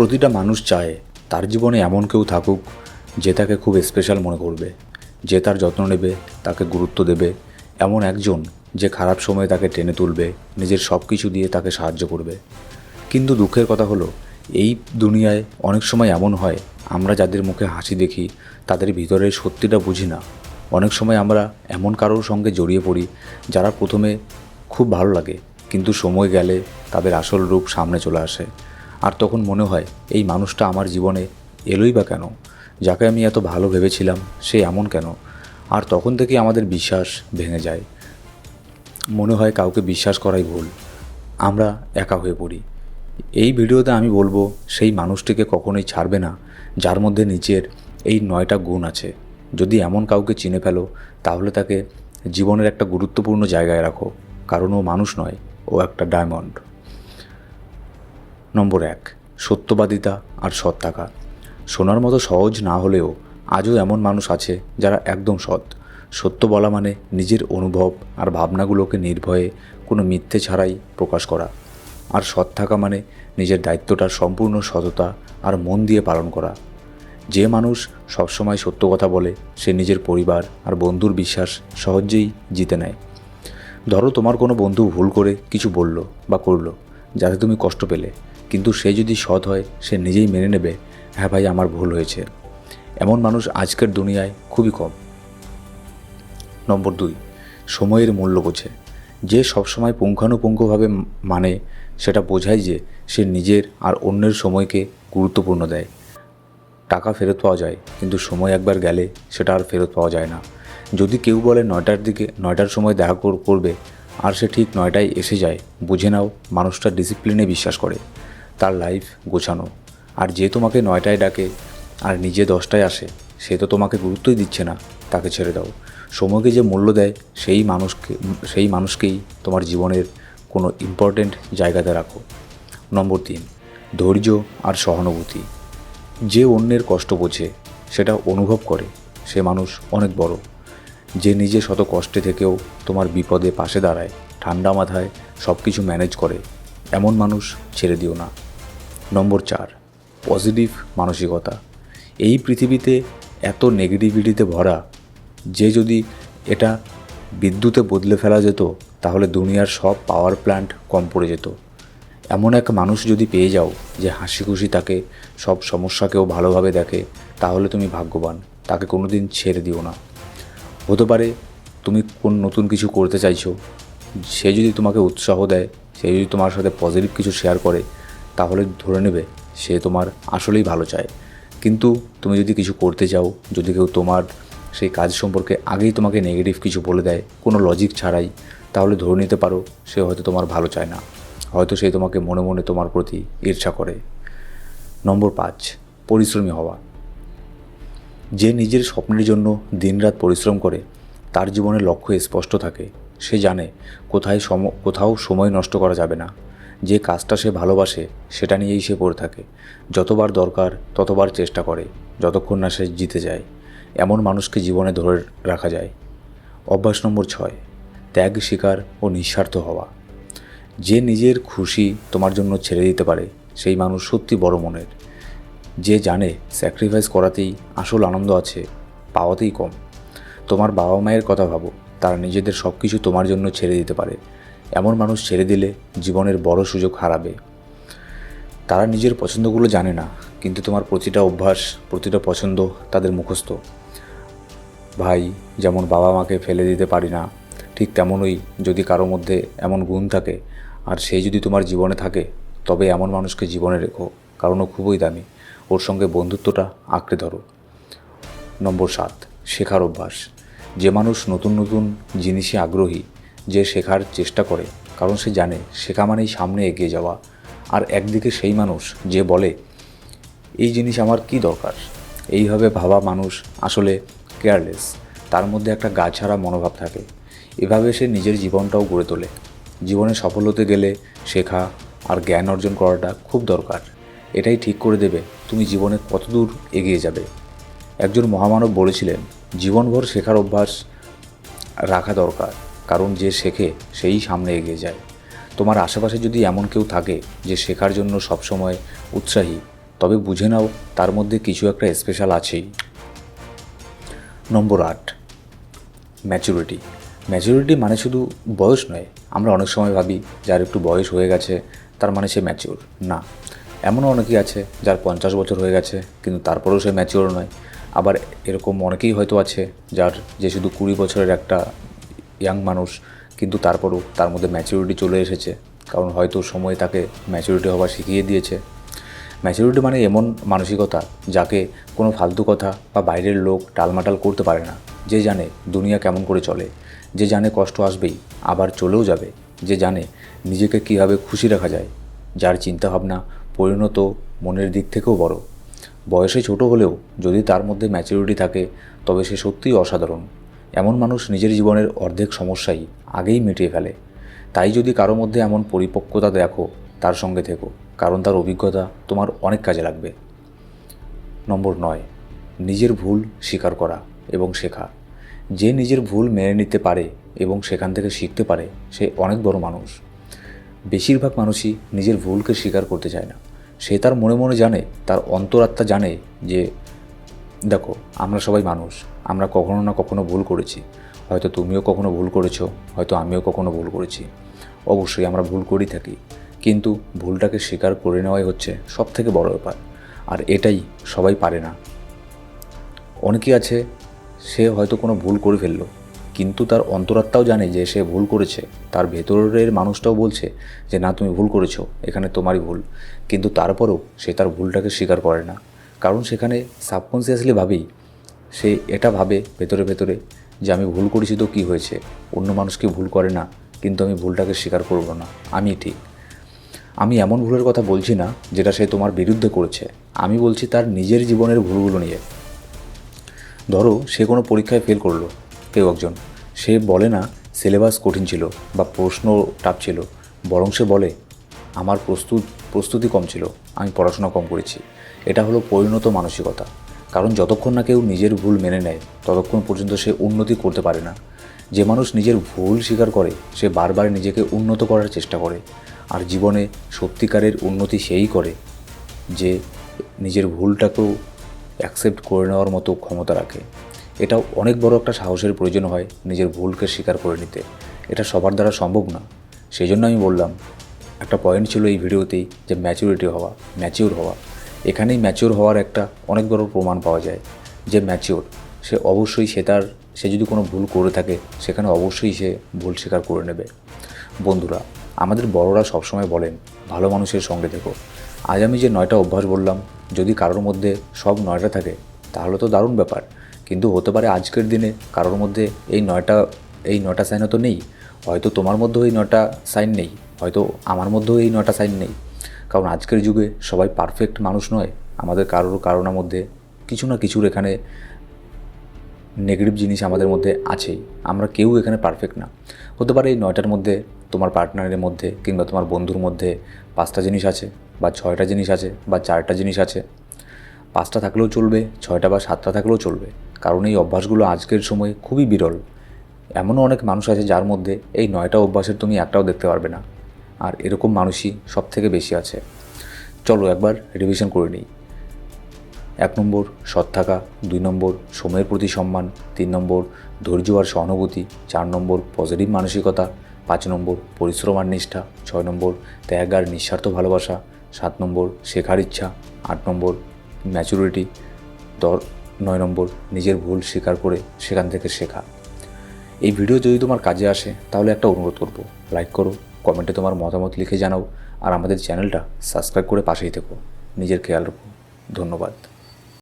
প্রতিটা মানুষ চায় তার জীবনে এমন কেউ থাকুক যে তাকে খুব স্পেশাল মনে করবে, যে তার যত্ন নেবে, তাকে গুরুত্ব দেবে, এমন একজন যে খারাপ সময়ে তাকে টেনে তুলবে, নিজের সব কিছু দিয়ে তাকে সাহায্য করবে। কিন্তু দুঃখের কথা হলো, এই দুনিয়ায় অনেক সময় এমন হয়, আমরা যাদের মুখে হাসি দেখি, তাদের ভিতরের সত্যিটা বুঝি না। অনেক সময় আমরা এমন কারোর সঙ্গে জড়িয়ে পড়ি, যারা প্রথমে খুব ভালো লাগে, কিন্তু সময় গেলে তাদের আসল রূপ সামনে চলে আসে। আর তখন মনে হয়, এই মানুষটা আমার জীবনে এলোই বা কেন? যাকে আমি এত ভালো ভেবেছিলাম, সে এমন কেন? আর তখন থেকেই আমাদের বিশ্বাস ভেঙে যায়। মনে হয় কাউকে বিশ্বাস করাই ভুল। আমরা একা হয়ে পড়ি। এই ভিডিওতে আমি বলব, সেই মানুষটিকে কখনোই ছাড়বে না, যার মধ্যে নিচের এই নয়টা গুণ আছে। যদি এমন কাউকে চিনে ফেলো, তাহলে তাকে জীবনের একটা গুরুত্বপূর্ণ জায়গায় রাখো, কারণ ও মানুষ নয়, ও একটা ডায়মন্ড। নম্বর এক, সত্যবাদিতা আর সৎ থাকা শোনার মতো সহজ না হলেও আজও এমন মানুষ আছে যারা একদম সৎ। সত্য বলা মানে নিজের অনুভব আর ভাবনাগুলোকে নির্ভয়ে কোনো মিথ্যে ছাড়াই প্রকাশ করা। আর সৎ থাকা মানে নিজের দায়িত্বটা সম্পূর্ণ সততা আর মন দিয়ে পালন করা। যে মানুষ সবসময় সত্য কথা বলে, সে নিজের পরিবার আর বন্ধুর বিশ্বাস সহজেই জিতে নেয়। ধরো তোমার কোনো বন্ধু ভুল করে কিছু বলল বা করল, যাতে তুমি কষ্ট পেলে। কিন্তু সে যদি সৎ হয়, সে নিজেই মেনে নেবে হ্যাঁ ভাই, আমার ভুল হয়েছে। এমন মানুষ আজকের দুনিয়ায় খুবই কম। নম্বর দুই, সময়ের মূল্য বোঝে। যে সবসময় পুঙ্খানুপুঙ্খভাবে মানে সেটা বোঝায় যে সে নিজের আর অন্যের সময়কে গুরুত্বপূর্ণ দেয়। টাকা ফেরত পাওয়া যায়, কিন্তু সময় একবার গেলে সেটা আর ফেরত পাওয়া যায় না। যদি কেউ বলে নয়টার দিকে, নয়টার সময় দেখা কর- করবে, আর সে ঠিক নয়টায় এসে যায়, বুঝে নাও মানুষটা ডিসিপ্লিনে বিশ্বাস করে। তার লাইফ গোছানো। আর যে তোমাকে নয়টায় ডাকে আর নিজে দশটায় আসে, সে তো তোমাকে গুরুত্বই দিচ্ছে না, তাকে ছেড়ে দাও। সময়কে যে মূল্য দেয়, সেই মানুষকে, সেই মানুষকেই তোমার জীবনের কোনো ইম্পর্ট্যান্ট জায়গাতে রাখো। নম্বর তিন, ধৈর্য আর সহানুভূতি। যে অন্যের কষ্ট বোঝে, সেটা অনুভব করে। সে মানুষ অনেক বড়। যে নিজে শত কষ্টে থেকেও তোমার বিপদে পাশে দাঁড়ায়, ঠান্ডা মাথায় সব কিছু ম্যানেজ করে, এমন মানুষ ছেড়ে দিও না। নম্বর চার, পজিটিভ মানসিকতা। এই পৃথিবীতে এত নেগেটিভিটিতে ভরা, যে যদি এটা বিদ্যুতে বদলে ফেলা যেত, তাহলে দুনিয়ার সব পাওয়ার প্ল্যান্ট কম পড়ে যেত। এমন এক মানুষ যদি পেয়ে যাও, যে হাসি খুশি তাকে, সব সমস্যাকেও ভালোভাবে দেখে, তাহলে তুমি ভাগ্যবান, তাকে কোনো দিন ছেড়ে দিও না। হতে পারে তুমি কোন নতুন কিছু করতে চাইছো, সে যদি তোমাকে উৎসাহ দেয়, সে যদি তোমার সাথে পজিটিভ কিছু শেয়ার করে তাহলে ধরে নেবে সে তোমার আসলেই ভালো চায়। কিন্তু তুমি যদি কিছু করতে চাও, যদি কেউ তোমার সেই কাজ সম্পর্কে আগেই তোমাকে নেগেটিভ কিছু বলে দেয়, কোনো লজিক ছাড়াই, তাহলে ধরে নিতে পারো সে হয়তো তোমার ভালো চায় না। হয়তো সে তোমাকে মনে মনে তোমার প্রতি ঈর্ষা করে। নম্বর পাঁচ, পরিশ্রমী হওয়া। যে নিজের স্বপ্নের জন্য দিনরাত পরিশ্রম করে, তার জীবনের লক্ষ্য স্পষ্ট থাকে। সে জানে কোথায় সম কোথাও সময় নষ্ট করা যাবে না। যে কাজটা সে ভালোবাসে, সেটা নিয়েই সে পড়ে থাকে। যতবার দরকার, ততবার চেষ্টা করে, যতক্ষণ না সে জিতে যায়। এমন মানুষকে জীবনে ধরে রাখা যায়। অভ্যাস নম্বর ছয়, ত্যাগ, স্বীকার ও নিঃস্বার্থ হওয়া। যে নিজের খুশি তোমার জন্য ছেড়ে দিতে পারে, সেই মানুষ সত্যি বড় মনের। যে জানে স্যাক্রিফাইস করাতেই আসল আনন্দ আছে, পাওয়াতেই কম। তোমার বাবা মায়ের কথা ভাবো, তারা নিজেদের সব কিছু তোমার জন্য ছেড়ে দিতে পারে। এমন মানুষ ছেড়ে দিলে জীবনের বড় সুযোগ হারাবে। তারা নিজের পছন্দগুলো জানে না, কিন্তু তোমার প্রতিটা অভ্যাস, প্রতিটা পছন্দ তাদের মুখস্থ। ভাই, যেমন বাবা মাকে ফেলে দিতে পারি না, ঠিক তেমনই যদি কারও মধ্যে এমন গুণ থাকে, আর সেই যদি তোমার জীবনে থাকে, তবে এমন মানুষকে জীবনে রেখো, কারণ ও খুবই দামি। ওর সঙ্গে বন্ধুত্বটা আঁকড়ে ধরো। নম্বর সাত, শেখার অভ্যাস। যে মানুষ নতুন নতুন জিনিসে আগ্রহী যে শেখার চেষ্টা করে, কারণ সে জানে শেখা মানেই সামনে এগিয়ে যাওয়া। আর একদিকে সেই মানুষ যে বলে, এই জিনিস আমার কি দরকার? এইভাবে ভাবা মানুষ আসলে কেয়ারলেস তার মধ্যে একটা গা ছাড়া মনোভাব থাকে। এভাবে সে নিজের জীবনটাও গড়ে তোলে। জীবনে সফল হতে গেলে শেখা আর জ্ঞান অর্জন করাটা খুব দরকার। এটাই ঠিক করে দেবে, তুমি জীবনে কতদূর এগিয়ে যাবে। একজন মহামানব বলেছিলেন, জীবনভর শেখার অভ্যাস রাখা দরকার। কারণ যে শেখে সেই সামনে এগিয়ে যায়। তোমার আশেপাশে যদি এমন কেউ থাকে যে শেখার জন্য সবসময় উৎসাহী, তবে বুঝে নাও তার মধ্যে কিছু একটা স্পেশাল আছেই। নম্বর আট ম্যাচুরিটি ম্যাচুরিটি মানে শুধু বয়স নয়, আমরা অনেক সময় ভাবি যার একটু বয়স হয়ে গেছে, তার মানে সে ম্যাচিওর না, এমনও অনেকেই আছে যার পঞ্চাশ বছর হয়ে গেছে, কিন্তু তারপরেও সে ম্যাচিওর নয়। আবার এরকম অনেকেই হয়তো আছে যার যে শুধু কুড়ি বছরের একটা ইয়াং মানুষ, কিন্তু তারপরও তার মধ্যে ম্যাচিউরিটি চলে এসেছে। কারণ হয়তো সময় তাকে ম্যাচিউরিটি হওয়া শিখিয়ে দিয়েছে। ম্যাচিউরিটি মানে এমন মানসিকতা যাকে কোনো ফালতু কথা বা বাইরের লোক টালমাটাল করতে পারে না। যে জানে দুনিয়া কেমন করে চলে, যে জানে কষ্ট আসবেই, আবার চলেও যাবে, যে জানে নিজেকে কীভাবে খুশি রাখা যায়, যার চিন্তাভাবনা পরিণত মনের দিক থেকেও বড়। বয়সে ছোট হলেও যদি তার মধ্যে ম্যাচিউরিটি থাকে, তবে সে সত্যিই অসাধারণ। এমন মানুষ নিজের জীবনের অর্ধেক সমস্যাই আগেই মিটিয়ে ফেলে। তাই যদি কারও মধ্যে এমন পরিপক্কতা দেখো, তার সঙ্গে থেকো, কারণ তার অভিজ্ঞতা তোমার অনেক কাজে লাগবে। নম্বর নয়, নিজের ভুল স্বীকার করা এবং শেখা। যে নিজের ভুল মেনে নিতে পারে এবং সেখান থেকে শিখতে পারে, সে অনেক বড় মানুষ। বেশিরভাগ মানুষই নিজের ভুলকে স্বীকার করতে চায় না। সে তার মনে মনে জানে, তার অন্তরাত্মা জানে যে দেখো, আমরা সবাই মানুষ। আমরা কখনো না কখনো ভুল করেছি। হয়তো তুমিও কখনো ভুল করেছ, হয়তো আমিও কখনো ভুল করেছি। অবশ্যই আমরা ভুল করেই থাকি। কিন্তু ভুলটাকে স্বীকার করে নেওয়াই হচ্ছে সব থেকে বড় ব্যাপার। আর এটাই সবাই পারে না। অনেকে আছে, সে হয়তো কোনো ভুল করে ফেলল, কিন্তু তার অন্তরাত্মাও জানে যে সে ভুল করেছে। তার ভেতরের মানুষটাও বলছে যে, না, তুমি ভুল করেছ, এখানে তোমারই ভুল। কিন্তু তারপরেও সে তার ভুলটাকে স্বীকার করে না। কারণ সেখানে সাবকনসিয়াসলি ভাবেই সে এটা ভাবে ভেতরে ভেতরে যে আমি ভুল করেছি তো কী হয়েছে? অন্য মানুষকে ভুল করে না? কিন্তু আমি ভুলটাকে স্বীকার করব না। আমি ঠিক। আমি এমন ভুলের কথা বলছি না যেটা সে তোমার বিরুদ্ধে করেছে। আমি বলছি তার নিজের জীবনের ভুলগুলো নিয়ে। ধরো, সে কোনো পরীক্ষায় ফেল করল, কেউ একজন। সে বলে না সিলেবাস কঠিন ছিল বা প্রশ্ন টাপ ছিল। বরং সে বলে, আমার প্রস্তুত, প্রস্তুতি কম ছিল। আমি পড়াশোনা কম করেছি। এটা হলো পরিণত মানসিকতা। কারণ যতক্ষণ না কেউ নিজের ভুল মেনে নেয়, ততক্ষণ পর্যন্ত সে উন্নতি করতে পারে না। যে মানুষ নিজের ভুল স্বীকার করে, সে বারবার নিজেকে উন্নত করার চেষ্টা করে। আর জীবনে সত্যিকারের উন্নতি সেই করে যে নিজের ভুলটাকেও অ্যাকসেপ্ট করে নেওয়ার মতো ক্ষমতা রাখে। এটাও অনেক বড় একটা সাহসের প্রয়োজন হয় নিজের ভুলকে স্বীকার করে নিতে। এটা সবার দ্বারা সম্ভব না। সেই জন্য আমি বললাম একটা পয়েন্ট ছিল এই ভিডিওতেই যে ম্যাচুরিটি হওয়া ম্যাচিওর হওয়া। এখানেই ম্যাচিওর হওয়ার একটা অনেক বড় প্রমাণ পাওয়া যায় যে ম্যাচিওর সে অবশ্যই সে তার, সে যদি কোনো ভুল করে থাকে, সেখানে অবশ্যই সে ভুল স্বীকার করে নেবে। বন্ধুরা, আমাদের বড়রা সবসময় বলেন, ভালো মানুষের সঙ্গে থেকো। আজ আমি যে নয়টা অভ্যাস বললাম, যদি কারোর মধ্যে সব নয়টা থাকে, তাহলে তো দারুণ ব্যাপার। কিন্তু হতে পারে আজকের দিনে কারোর মধ্যে এই নয়টা এই নয়টা সাইনও তো নেই। হয়তো তোমার মধ্যেও এই নয়টা সাইন নেই। হয়তো আমার মধ্যেও এই নয়টা সাইন নেই। কারণ আজকের যুগে সবাই পারফেক্ট মানুষ নয়। আমাদের কারোর কারোর মধ্যে কিছু না কিছুর এখানে নেগেটিভ জিনিস আমাদের মধ্যে আছেই। আমরা কেউ এখানে পারফেক্ট না। হতে পারে এই নয়টার মধ্যে তোমার পার্টনারের মধ্যে কিংবা তোমার বন্ধুর মধ্যে পাঁচটা জিনিস আছে বা ছয়টা জিনিস আছে বা চারটা জিনিস আছে। পাঁচটা থাকলেও চলবে, ছয়টা বা সাতটা থাকলেও চলবে। কারণ এই অভ্যাসগুলো আজকের সময়ে খুবই বিরল। এমনও অনেক মানুষ আছে যার মধ্যে এই নয়টা অভ্যাসের তুমি একটাও দেখতে পারবে না। আর এরকম মানুষই সব থেকে বেশি আছে। চলো একবার রিভিশন করে নিই। এক নম্বর সৎ থাকা, দুই নম্বর সময়ের প্রতি সম্মান, তিন নম্বর ধৈর্য আর সহানুভূতি, চার নম্বর পজিটিভ মানসিকতা, পাঁচ নম্বর পরিশ্রম আর নিষ্ঠা, ছয় নম্বর ত্যাগ আর নিঃস্বার্থ ভালোবাসা, সাত নম্বর শেখার ইচ্ছা, আট নম্বর ম্যাচুরিটি দর নয় নম্বর নিজের ভুল স্বীকার করে সেখান থেকে শেখা। এই ভিডিও যদি তোমার কাজে আসে, তাহলে একটা অনুরোধ করব। লাইক করো কমেন্টে তোমার মতামত লিখে জানাও আর আমাদের চ্যানেলটা সাবস্ক্রাইব করে পাশেই থেকো। নিজের খেয়াল রাখো। ধন্যবাদ।